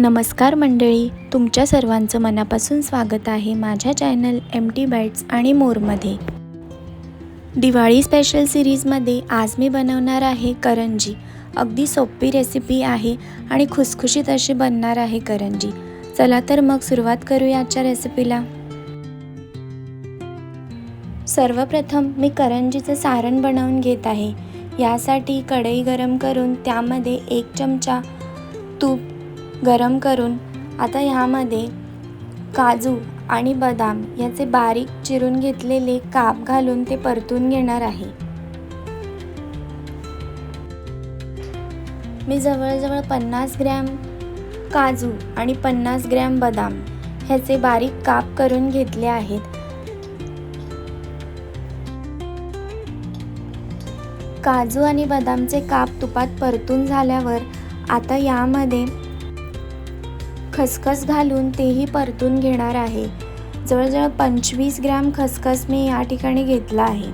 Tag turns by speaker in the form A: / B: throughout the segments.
A: नमस्कार मंडळी तुमच्या सर्वांचं मनापासून स्वागत आहे माझ्या चॅनल एम टी बाईट्स आणि मोरमध्ये. दिवाळी स्पेशल सिरीजमध्ये आज मी बनवणार आहे करंजी. अगदी सोपी रेसिपी आहे आणि खुसखुशीत अशी बनणार आहे करंजी. चला तर मग सुरुवात करूया आजच्या रेसिपीला सर्वप्रथम मी करंजीचं सारण बनवून घेत आहे. यासाठी कढई गरम करून त्यामध्ये एक चमचा तूप गरम करून आता ह्यामध्ये काजू आणि बदाम याचे बारीक चिरून घेतलेले काप घालून ते परतून घेणार आहे. मी जवळजवळ पन्नास ग्रॅम काजू आणि पन्नास ग्रॅम बदाम ह्याचे बारीक काप करून घेतले आहेत. काजू आणि बदामचे काप तुपात परतून झाल्यावर आता यामध्ये खसखस घालून तेही परतून घेणार आहे. जवळजवळ पंचवीस ग्रॅम खसखस मी या ठिकाणी घेतला आहे.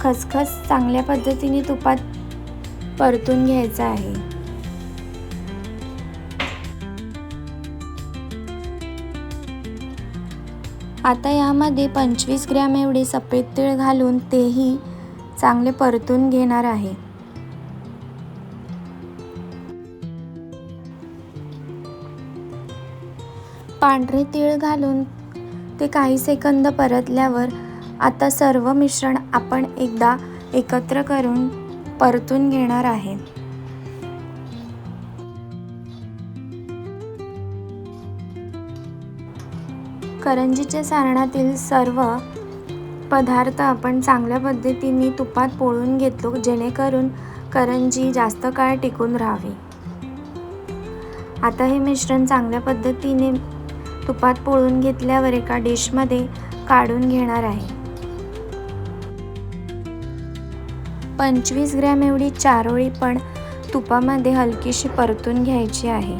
A: खसखस चांगल्या पद्धतीने तुपात परतून घ्यायचा आहे. आता यामध्ये पंचवीस ग्रॅम एवढे सफेद तीळ घालून तेही चांगले परतून घेणार आहे. पांढरे तीळ घालून ते काही सेकंद परतल्यावर आता सर्व मिश्रण आपण एकदा एकत्र करून परतून घेणार आहे. करंजीच्या सारणातील सर्व पदार्थ आपण चांगल्या पद्धतीने तुपात पोळून घेतलो जेणेकरून करंजी जास्त काळ टिकून राहावी. आता हे मिश्रण चांगल्या पद्धतीने तुपात पोळून घेतल्यावर एका डिशमध्ये काढून घेणार आहे. पंचवीस ग्रॅम एवढी चारोळी पण तुपामध्ये हलकीशी परतून घ्यायची आहे.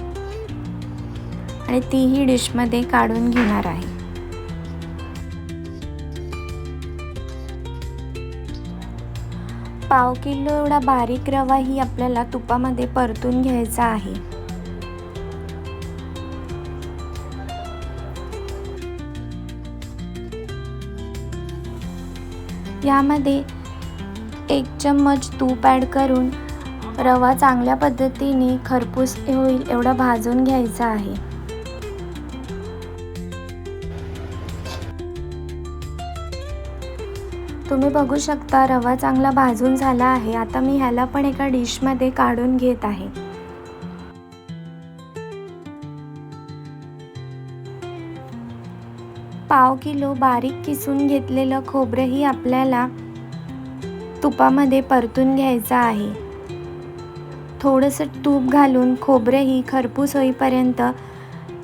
A: आणि तीही डिशमध्ये काढून घेणार आहे. पाव किलो एवढा बारीक रवाही आपल्याला तुपामध्ये परतून घ्यायचा आहे. यामध्ये एक चम्मच तूप ॲड करून रवा चांगल्या पद्धतीने खरपूस होईल एवढा भाजून घ्यायचा आहे. तुम्ही बघू शकता रवा चांगला भाजून झाला आहे. आता मी ह्याला पण एका डिशमध्ये काढून घेत आहे. पाव किलो बारीक किसून घेतलेलं खोबरंही आपल्याला तुपामध्ये परतून घ्यायचं आहे. थोडंसं तूप घालून खोबरंही खरपूस होईपर्यंत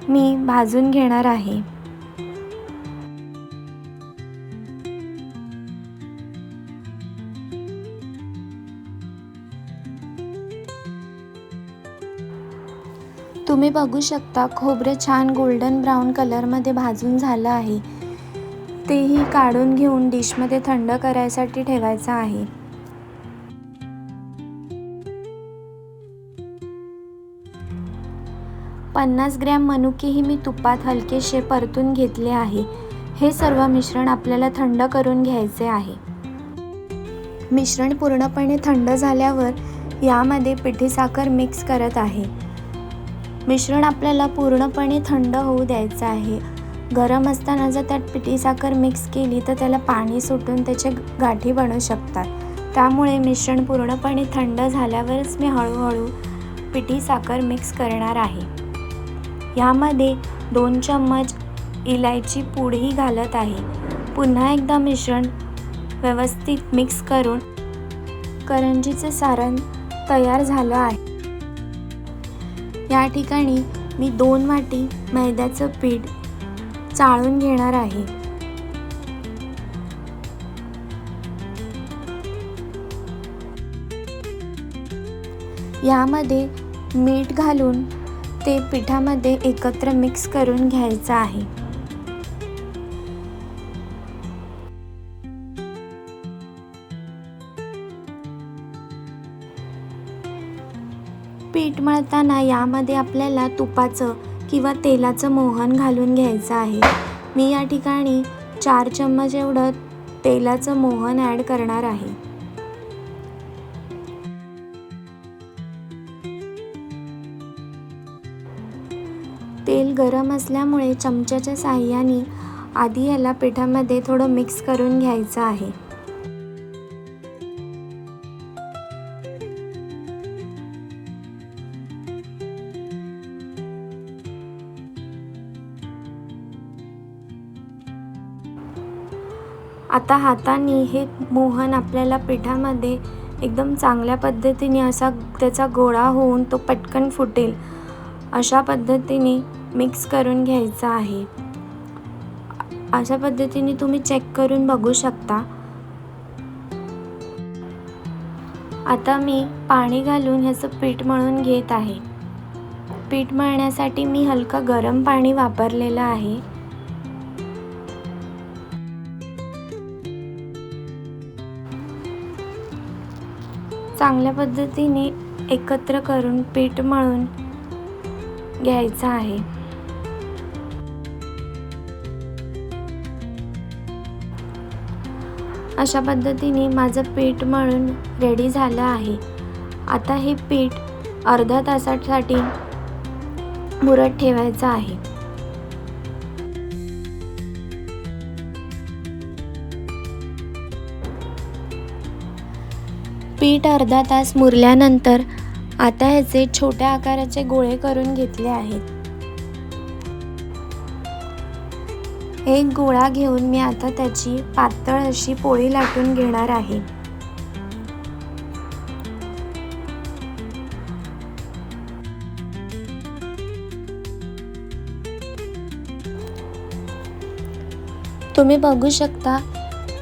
A: मी भाजून घेणार आहे. तुम्ही बघू शकता खोबरे छान गोल्डन ब्राऊन कलरमध्ये भाजून झालं आहे. तेही काढून घेऊन डिशमध्ये थंड करायसाठी ठेवायचं आहे. पन्नास ग्रॅम मनुकेही मी तुपात हलकेसे परतून घेतले आहे. हे सर्व मिश्रण आपल्याला थंड करून घ्यायचे आहे. मिश्रण पूर्णपणे थंड झाल्यावर यामध्ये पिठी साखर मिक्स करत आहे. मिश्रण आपल्याला पूर्णपणे थंड होऊ द्यायचं आहे. गरम असताना जर त्यात पिठी साखर मिक्स केली तर त्याला पाणी सुटून त्याचे गाठी बनू शकतात. त्यामुळे मिश्रण पूर्णपणे थंड झाल्यावरच मी हळूहळू पिठी साखर मिक्स करणार आहे. यामध्ये दोन चम्मच इलायची पूडही घालत आहे. पुन्हा एकदा मिश्रण व्यवस्थित मिक्स करून करंजीचे सारण तयार झालं आहे. या ठिकाणी मी दोन वाटी मैद्याचं पीठ चाळून घेणार आहे. यामध्ये मीठ घालून ते पिठामध्ये एकत्र मिक्स करून घ्यायचं आहे. पीठ मळताना यामध्ये आपल्याला तुपाचं किंवा तेलाचं मोहन घालून घ्यायचं आहे. मी या ठिकाणी चार चम्मच एवढं तेलाचं मोहन ॲड करणार आहे. तेल गरम असल्यामुळे चमच्याच्या साह्याने आधी याला पिठामध्ये थोडं मिक्स करून घ्यायचं आहे. आता हाताने हे मोहन आपल्याला पिठामध्ये एकदम चांगल्या पद्धतीने असा त्याचा गोळा होऊन तो पटकन फुटेल. अशा पद्धतीने मिक्स करून घ्यायचा आहे. अशा पद्धतीने तुम्ही चेक करून बघू शकता. आता मी पाणी घालून ह्याचं पीठ मळून घेत आहे. पीठ मळण्यासाठी मी हलकं गरम पाणी वापरलेलं आहे. चांगल्या पद्धतीने एकत्र करून पीठ मळून घ्यायचं आहे. अशा पद्धतीने माझं पीठ मळून रेडी झालं आहे. आता हे पीठ अर्धा तासासाठी मुरत ठेवायचं आहे. पीठ अर्धा तास मुरल्यानंतर आता ह्याचे छोट्या आकाराचे गोळे करून घेतले आहेत. एक गोळा घेऊन मी आता त्याची पातळ अशी पोळी लाटून घेणार आहे. तुम्ही बघू शकता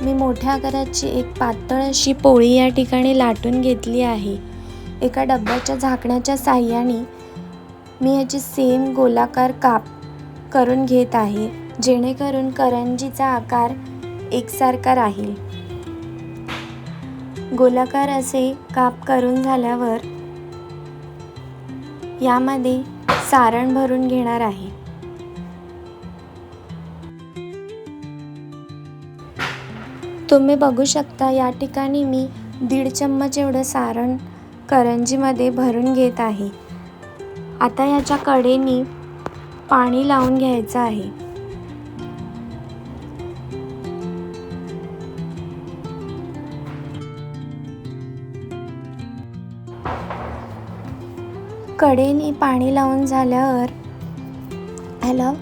A: मी मोठ्या आकाराची एक पातळ अशी पोळी या ठिकाणी लाटून घेतली आहे. एका डब्याच्या झाकण्याच्या साह्याने मी याची सेम गोलाकार काप करून घेत आहे जेणेकरून करंजीचा आकार एकसारखा राहील. गोलाकार असे काप करून झाल्यावर यामध्ये सारण भरून घेणार आहे. तुम्ही बघू शकता या ठिकाणी मी दीड चम्मच एवढं सारण करंजीमध्ये भरून घेत आहे. आता याच्या कडेनी पाणी लावून घ्यायचं आहे. कडेने पाणी लावून झाल्यावर ह्याला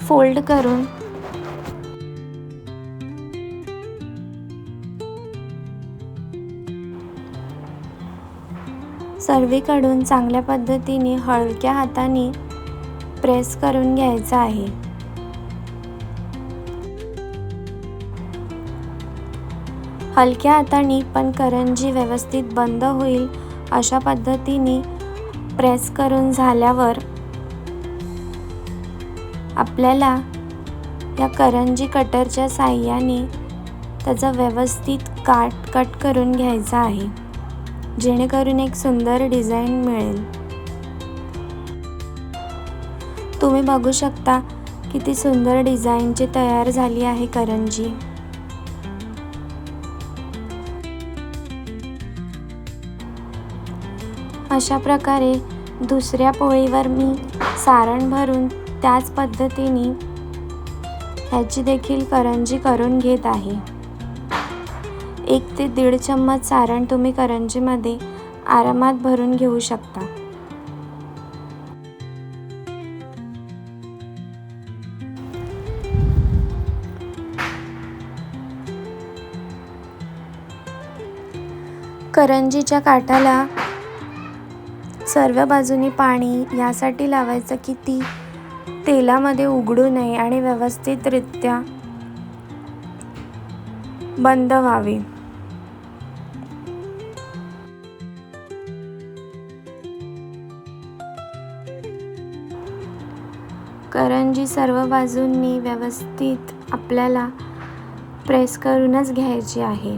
A: फोल्ड करून सर्वीकडून चांगल्या पद्धतीने हलक्या हाताने प्रेस करून घ्यायचा आहे. हलक्या हाताने पण करंजी व्यवस्थित बंद होईल अशा पद्धतीने प्रेस करून झाल्यावर आपल्याला या करंजी कटरच्या साह्याने त्याचा व्यवस्थित काट कट करून घ्यायचा आहे. जेणेकरून एक सुंदर डिझाईन मिळेल. तुम्ही बघू शकता किती सुंदर डिझाईनची तयार झाली आहे करंजी. अशा प्रकारे दुसऱ्या पोळीवर मी सारण भरून त्याच पद्धतीने ह्याची देखील करंजी करून घेत आहे. एक ते दीड चम्मच सारण तुम्ही करंजीमध्ये आरामात भरून घेऊ शकता. करंजीच्या काठाला सर्व बाजूनी पाणी यासाठी लावायचं की ती तेलामध्ये उघडू नये आणि व्यवस्थितरित्या बंद व्हावी. करंजी सर्व बाजूंनी व्यवस्थित आपल्याला प्रेस करूनच घ्यायची आहे.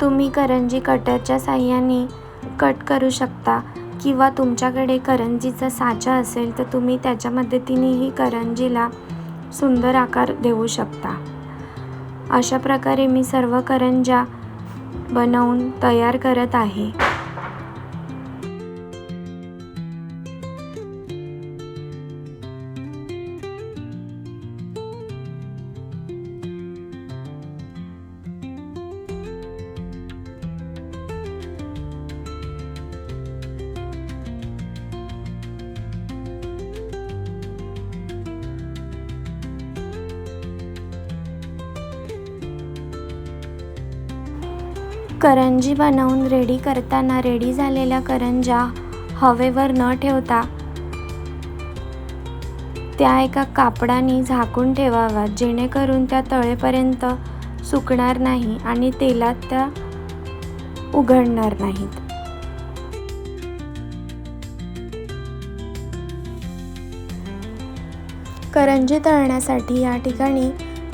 A: तुम्ही करंजी कटरच्या साह्याने कट करू शकता किंवा तुमच्याकडे करंजीचा साचा असेल तर तुम्ही त्याच्या मदतीनेही करंजीला सुंदर आकार देऊ शकता. अशा प्रकारे मी सर्व करंज्या बनवून तयार करत आहे. करंजी बनवून रेडी करताना रेडी झालेल्या करंज्या हवेवर न ठेवता त्या एका कापडाने झाकून ठेवाव्या जेणेकरून त्या तळेपर्यंत सुकणार नाही आणि तेलात त्या उघडणार नाहीत. करंजी तळण्यासाठी या ठिकाणी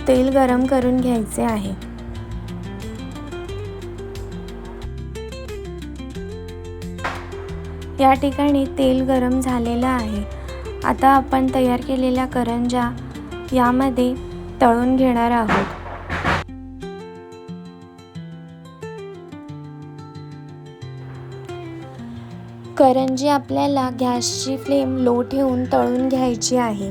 A: तेल गरम करून घ्यायचे आहे. या ठिकाणी तेल गरम झालेलं आहे. आता आपण तयार केलेल्या करंज्या यामध्ये तळून घेणार आहोत. करंजी आपल्याला गॅसची फ्लेम लो ठेवून तळून घ्यायची आहे.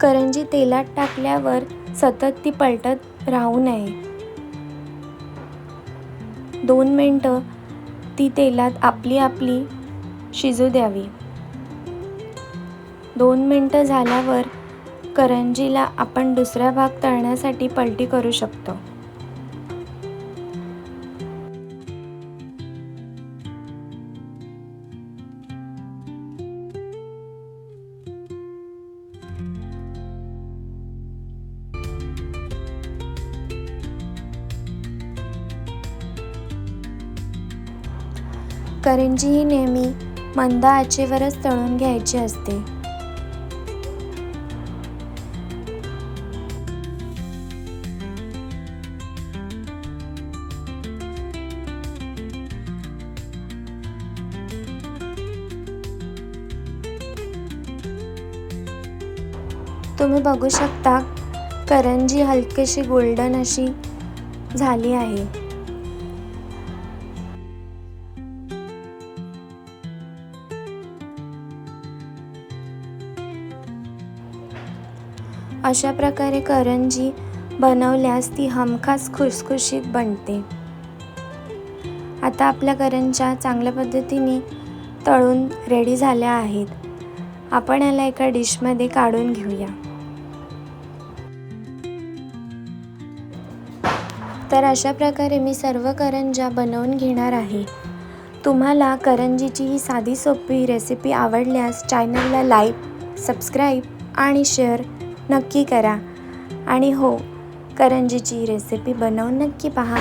A: करंजी तेलात टाकल्यावर सतत ती पलटत राहू नये. दोन मिनटं ती तेलात आपली आपली शिजू द्यावी. दोन मिनटं झाल्यावर करंजीला आपण दुसरा भाग तळण्यासाठी पलटी करू शकतो. करंजी ही नेहमी मंद आचेवरच तळून घ्यायची असते. तुम्ही बघू शकता करंजी हलकीशी गोल्डन अशी झाली आहे. अशा प्रकारे करंजी बनवल्यास ती हमखास खुसखुशीत बनते. आता आपल्या करंज्या चांगल्या पद्धतीने तळून रेडी झाल्या आहेत. आपण याला एका डिशमध्ये काढून घेऊया. तर अशा प्रकारे मी सर्व करंज्या बनवून घेणार आहे. तुम्हाला करंजीची ही साधी सोपी रेसिपी आवडल्यास चॅनलला लाईक सबस्क्राईब आणि शेअर नक्की करा. आणि हो करंजीची रेसिपी बनवून नक्की पहा.